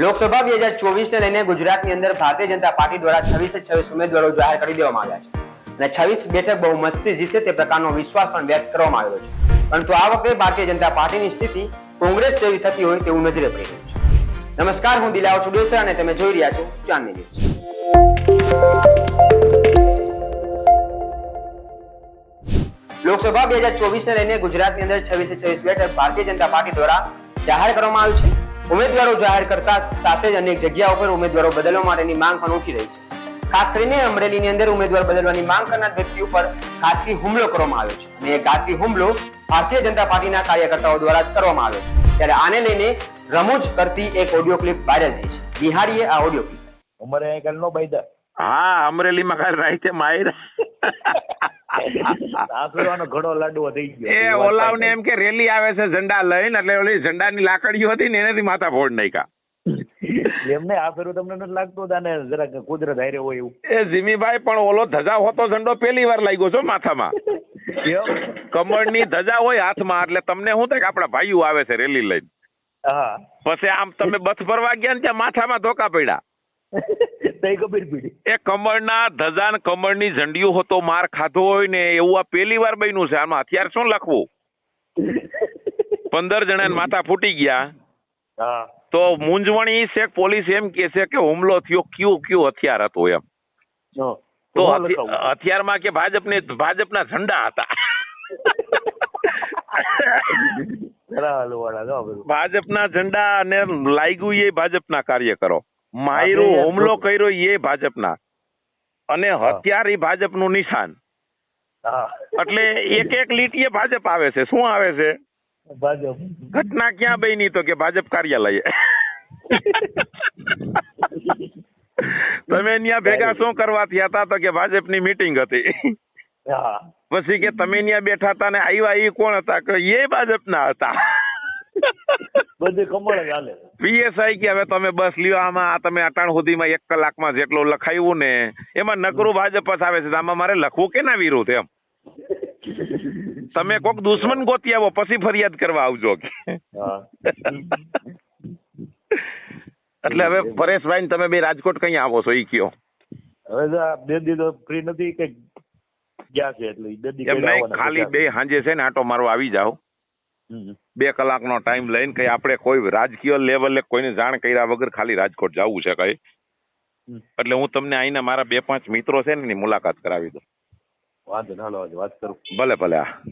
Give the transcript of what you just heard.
લોકસભા બે હજાર ચોવીસ ને લઈને ગુજરાતની અંદર ભારતીય જનતા પાર્ટી દ્વારા છવ્વીસ છવ્વીસ ઉમેદવારો જાહેર કરી દેવામાં આવ્યા છે. અને છવ્વીસ બેઠક બહુમતથી જીતે તે પ્રકારનો વિશ્વાસ પણ વ્યક્ત કરવામાં આવ્યો છે. પરંતુ આ વખતે ભારતીય જનતા પાર્ટીની સ્થિતિ કોંગ્રેસ જેવી થતી હોય તેવું નજરે પડી રહ્યું છે. નમસ્કાર, હું દિલાવ ચુડેસર અને તમે જોઈ રહ્યા છો ચાંદની ન્યૂઝ. લોકસભા બે હજાર ચોવીસ ને લઈને ગુજરાતની અંદર છવ્વીસે છવ્વીસ બેઠક ભારતીય જનતા પાર્ટી દ્વારા જાહેર કરવામાં આવી છે. ઉમેદવારો જાહેર કરતા સાથે જ અનેક જગ્યાઓ પર ઉમેદવારો બદલવા માટેની માંગ પણ ઉઠી રહી છે. ખાસ કરીને અમરેલીની અંદર ઉમેદવાર બદલવાની માંગ કરનાર વ્યક્તિ ઉપર ઘાતકી હુમલો કરવામાં આવ્યો છે અને એ ઘાતકી હુમલો ભારતીય જનતા પાર્ટીના કાર્યકર્તાઓ દ્વારા જ કરવામાં આવ્યો છે. ત્યારે આને લઈને રમૂજ કરતી એક ઓડિયો ક્લિપ વાયરલ થઈ છે. બિહારીએ આ ઓડિયો ક્લિપ ઉમરે અહીં કાલ નો બાયદા. હા અમરેલીમાં કાલ છે માયર. આ ઘડો લાડવો થઈ ગયો. એ ઓલાવને એમ કે રેલી આવે છે ઝંડા લઈને એટલે ઓલી ઝંડાની લાકડીઓ હતી ને એનાથી માથા ફોડ નાખ્યા. એમ નહીં આ ફેરું તમને નથી લાગતું તાને જરાક કુદરત હારે હોય એવું? એ જીમીભાઈ પણ ઓલો ધજા હોતો ઝંડો પહેલી વાર લાગ્યો છો માથામાં. કેમ? કમળની ધજા હોય હાથમાં એટલે તમને શું થાય કે આપણા ભાઈઓ આવે છે રેલી લઈને. પછી આમ તમે બસ ભરવા ગયા ને ત્યાં માથામાં ધોકા પડ્યા. એ કમળના ધજાન કમળની ઝંડીઓ હતો માર ખાધો હોય ને એવું આ પહેલી વાર બન્યું છે. આમાં હથિયાર શું લખવું? પંદર જણા માથા ફૂટી ગયા. તો મૂંઝવણી છે પોલીસ એમ કે છે કે હુમલો થયો કયું કયું હથિયાર હતો એમ. તો? હથિયારમાં કે ભાજપને ભાજપના ઝંડા હતા. ભાજપના ઝંડા અને લાગ્યું એ ભાજપના કાર્યકરો. માયરો હુમલો કર્યો એ ભાજપના. અને. હથિયાર એ ભાજપનું નિશાન. એટલે એક એક લીટીએ ભાજપ આવે છે. શું આવે છે? ભાજપ. ઘટના ક્યાં બની તો કે ભાજપ કાર્યાલયે. તમે ત્યાં ભેગા શું કરવા થયા હતા તો કે ભાજપની મીટિંગ હતી. પછી કે તમે ત્યાં બેઠા હતા ને આવ્યા એ કોણ હતા? કે એ ભાજપના હતા. બધે કમળ જ હાલે. પીએસઆઈ કે હવે તમે બસ લ્યો આમાં આ તમે અટાણ સુધીમાં એક કલાકમાં જેટલું લખાયું ને એમાં નકરું ભાજપ જ આવે છે. આમાં મારે લખવું કે ના વિરુદ્ધ એમ? તમે કોક દુશ્મન ગોતી આવો પછી ફરિયાદ કરવા આવજો કે. એટલે હવે પરેશભાઈ તમે બે રાજકોટ કઈ આવો છો? ઈ કયો. હવે બે દીધો ફ્રી નથી કે ગયા છે એટલે ખાલી બે સાંજે છે ને આટો મારો આવી જાઓ. બે કલાકનો ટાઈમ લઈને કઈ આપણે કોઈ રાજકીય લેવલે કોઈને જાણ કર્યા વગર ખાલી રાજકોટ જવું છે કઈ. એટલે હું તમને અહીંના મારા બે પાંચ મિત્રો છે ને એની મુલાકાત કરાવી દઉં. વાંધો ના વાત કરું. ભલે ભલે હા.